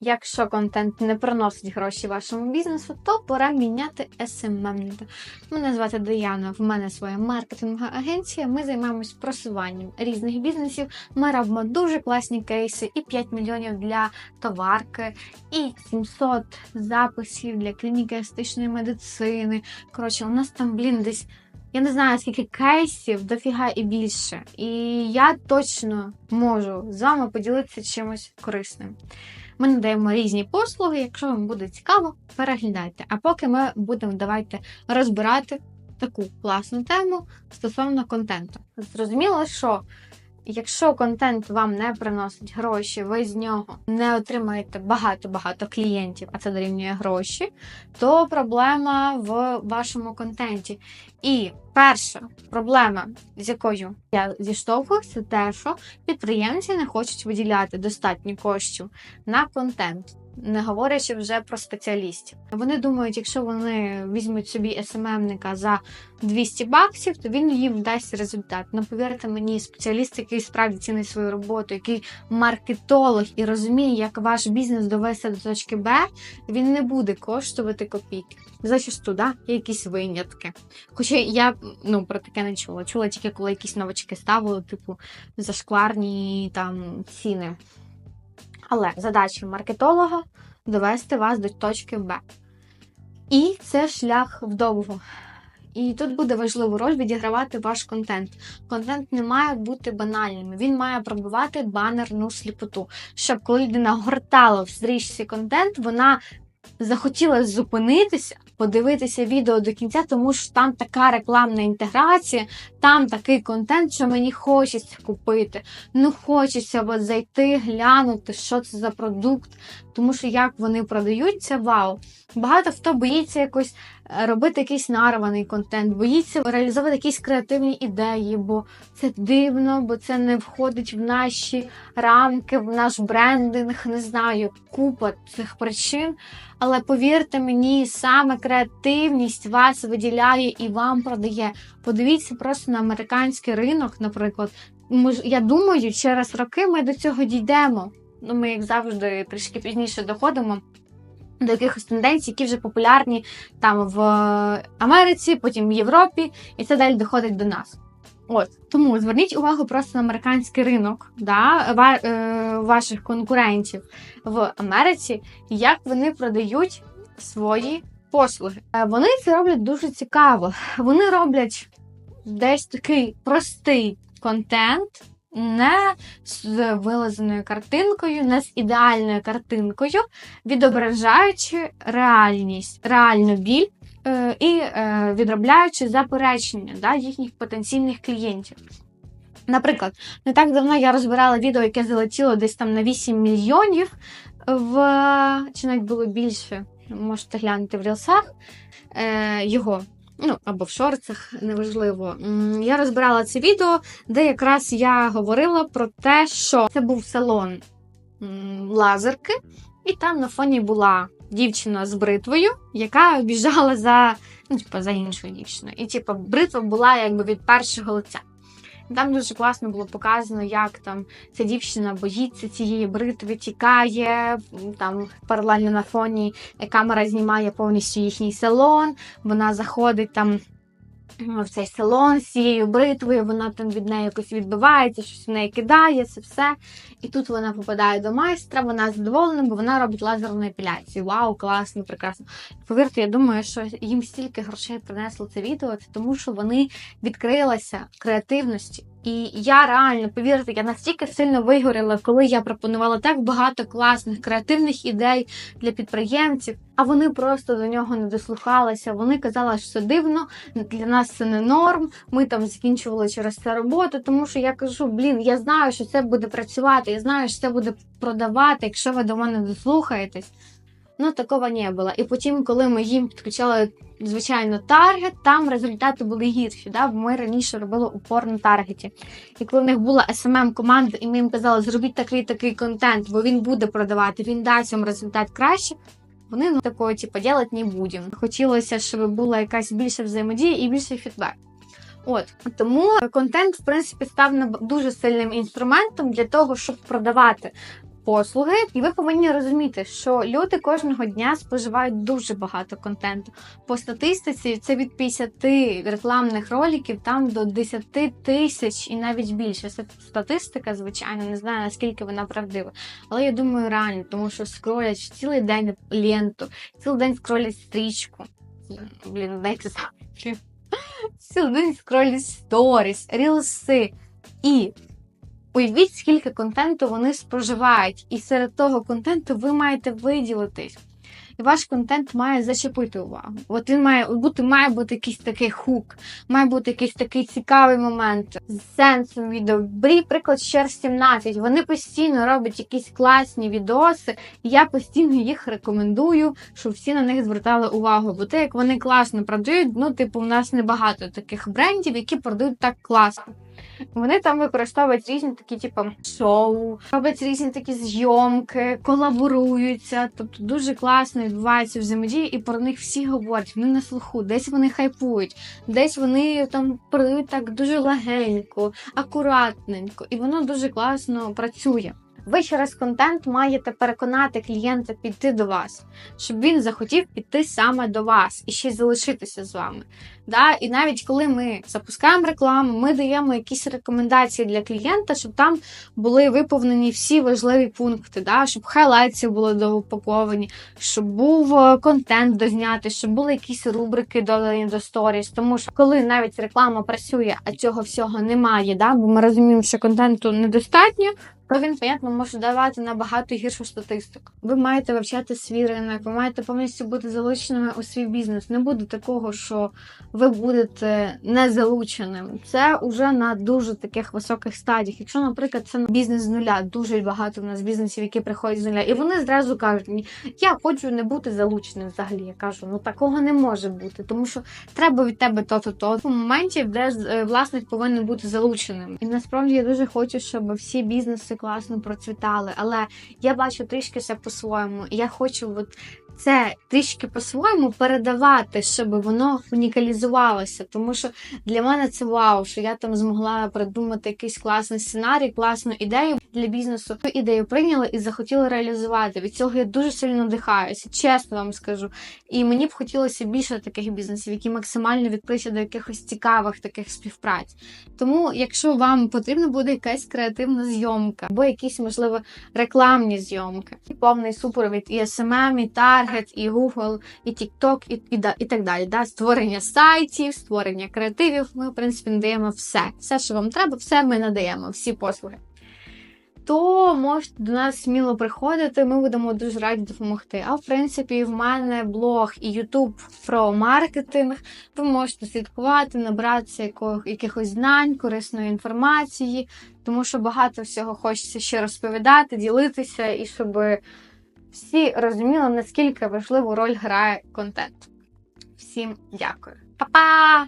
Якщо контент не приносить гроші вашому бізнесу, то пора міняти SMM. Мене звати Даяна, в мене своя маркетингова агенція. Ми займаємось просуванням різних бізнесів. Ми робимо дуже класні кейси, і 5 мільйонів для товарки, і 700 записів для клініки естетичної медицини. Коротше, у нас там, блін, десь. Я не знаю, скільки кейсів, дофіга і більше. І я точно можу з вами поділитися чимось корисним. Ми надаємо різні послуги. Якщо вам буде цікаво, переглядайте. А поки ми будемо давайте розбирати таку класну тему стосовно контенту. Зрозуміло, що якщо контент вам не приносить гроші, ви з нього не отримаєте багато-багато клієнтів, а це дорівнює гроші, то проблема в вашому контенті. І перша проблема, з якою я зіштовхуюся, це те, що підприємці не хочуть виділяти достатньо коштів на контент. Не говорячи вже про спеціалістів. Вони думають, якщо вони візьмуть собі СММника за 200 баксів, то він їм дасть результат. Ну повірте мені, спеціаліст, який справді цінить свою роботу, який маркетолог і розуміє, як ваш бізнес довести до точки Б, він не буде коштувати копійки. Зачасту, да, є якісь винятки. Хоча я ну про таке не чула. Чула тільки коли якісь новачки ставили, типу зашкварні там ціни. Але задача маркетолога довести вас до точки Б. І це шлях вдовго. І тут буде важливу роль відігравати ваш контент. Контент не має бути банальним, він має пробивати банерну сліпоту, щоб коли людина гортала в стрічці контент, вона захотіла зупинитися, подивитися відео до кінця, тому що там така рекламна інтеграція, там такий контент, що мені хочеться купити. Ну хочеться от зайти, глянути, що це за продукт, тому що як вони продаються, вау. Багато хто боїться якось робити якийсь нарваний контент, боїться реалізовувати якісь креативні ідеї, бо це дивно, бо це не входить в наші рамки, в наш брендинг, не знаю, купа цих причин. Але повірте мені, саме креативність вас виділяє і вам продає. Подивіться просто на американський ринок, наприклад. Я думаю, через роки ми до цього дійдемо. Ну, ми, як завжди, трішки пізніше доходимо до якихось тенденцій, які вже популярні там в Америці, потім в Європі, і це далі доходить до нас. От тому зверніть увагу просто на американський ринок, да, ва- е, ваших конкурентів в Америці, як вони продають свої послуги. Е, Вони це роблять дуже цікаво. Вони роблять десь такий простий контент, не з вилазеною картинкою, не з ідеальною картинкою, відображаючи реальність, реальну біль е, і е, відробляючи заперечення да, їхніх потенційних клієнтів. Наприклад, не так давно я розбирала відео, яке залетіло десь там на 8 мільйонів в чи навіть було більше, можете глянути в рілсах е, його. Ну, або в шорцах, неважливо. Я розбирала це відео, де якраз я говорила про те, що це був салон лазерки, і там на фоні була дівчина з бритвою, яка біжала за, ну, типу, за іншою дівчиною. І типу, бритва була якби від першого лиця. Там дуже класно було показано, як там ця дівчина боїться цієї бритви, тікає. Там паралельно на фоні камера знімає повністю їхній салон. Вона заходить там в цей салон з цією бритвою, вона там від неї якось відбивається, щось в неї кидає, це все. І тут вона попадає до майстра, вона задоволена, бо вона робить лазерну епіляцію. Вау, класно, прекрасно. Повірте, я думаю, що їм стільки грошей принесло це відео, це тому що вони відкрилися креативності. І я реально, повірте, я настільки сильно вигоріла, коли я пропонувала так багато класних креативних ідей для підприємців, а вони просто до нього не дослухалися. Вони казали, що це дивно, для нас це не норм. Ми там закінчували через це роботу, тому що я кажу: блін, я знаю, що це буде працювати, я знаю, що це буде продавати, якщо ви до мене дослухаєтесь. Ну, такого не було. І потім, коли ми їм підключали, звичайно, таргет, там результати були гірші. Да? Бо ми раніше робили упор на таргеті. І коли в них була smm команда і ми їм казали, зробіть такий такий контент, бо він буде продавати, він дасть вам результат краще. Вони ну такого, типу, делать не будемо. Хотілося, щоб була якась більша взаємодія і більший фідбек. От тому контент, в принципі, став дуже сильним інструментом для того, щоб продавати послуги, і ви повинні розуміти, що люди кожного дня споживають дуже багато контенту. По статистиці це від 50 рекламних роликів там до 10 тисяч і навіть більше. Це статистика, звичайно, не знаю наскільки вона правдива. Але я думаю, реально, тому що скролять цілий день ленту, цілий день скролять стрічку. Блін, дайте за- Цілий день скролять сторіс, рілси. І уявіть, скільки контенту вони споживають. І серед того контенту ви маєте виділитись. І ваш контент має зачепити увагу. От він має бути, має бути якийсь такий хук, має бути якийсь такий цікавий момент з сенсом відео. Брій, приклад, ще 17. Вони постійно роблять якісь класні відоси, і я постійно їх рекомендую, щоб всі на них звертали увагу. Бо те, як вони класно продають, ну, типу, у нас небагато таких брендів, які продають так класно. Вони там використовують різні такі, типу, шоу, роблять різні такі зйомки, колаборуються. Тобто дуже класно відбувається взаємодія, і про них всі говорять, вони на слуху, десь вони хайпують, десь вони там продають так дуже легенько, акуратненько, і воно дуже класно працює. Ви через контент маєте переконати клієнта піти до вас, щоб він захотів піти саме до вас і ще й залишитися з вами. Да? І навіть коли ми запускаємо рекламу, ми даємо якісь рекомендації для клієнта, щоб там були виповнені всі важливі пункти, да? щоб хайлайтси були доупаковані, щоб був е, контент дознятий, щоб були якісь рубрики додані до сторіс. Тому що коли навіть реклама працює, а цього всього немає, да? бо ми розуміємо, що контенту недостатньо. То він, понятно, може давати набагато гіршу статистику. Ви маєте вивчати свій ринок, ви маєте повністю бути залученими у свій бізнес. Не буде такого, що ви будете не залученим. Це вже на дуже таких високих стадіях. Якщо, наприклад, це бізнес з нуля, дуже багато в нас бізнесів, які приходять з нуля, і вони зразу кажуть я хочу не бути залученим взагалі. Я кажу, ну такого не може бути, тому що треба від тебе то-то, то в моменті, де е, власник повинен бути залученим. І насправді я дуже хочу, щоб всі бізнеси класно процвітали, але я бачу трішки все по-своєму. Я хочу от це трішки по-своєму передавати, щоб воно унікалізувалося. Тому що для мене це вау, що я там змогла придумати якийсь класний сценарій, класну ідею для бізнесу. Ідею прийняла і захотіла реалізувати. Від цього я дуже сильно надихаюся, чесно вам скажу. І мені б хотілося більше таких бізнесів, які максимально відкриті до якихось цікавих таких співпраць. Тому, якщо вам потрібна буде якась креативна зйомка, або якісь, можливо, рекламні зйомки, повний супровід і SMM, і Target, і Google, і TikTok, і, і, і так далі. Да? Створення сайтів, створення креативів. Ми, в принципі, надаємо все. Все, що вам треба, все ми надаємо, всі послуги. То можете до нас сміло приходити, ми будемо дуже раді допомогти. А в принципі, в мене блог і YouTube про маркетинг. Ви можете слідкувати, набратися якихось знань, корисної інформації, тому що багато всього хочеться ще розповідати, ділитися, і щоб всі розуміли, наскільки важливу роль грає контент. Всім дякую. Па-па!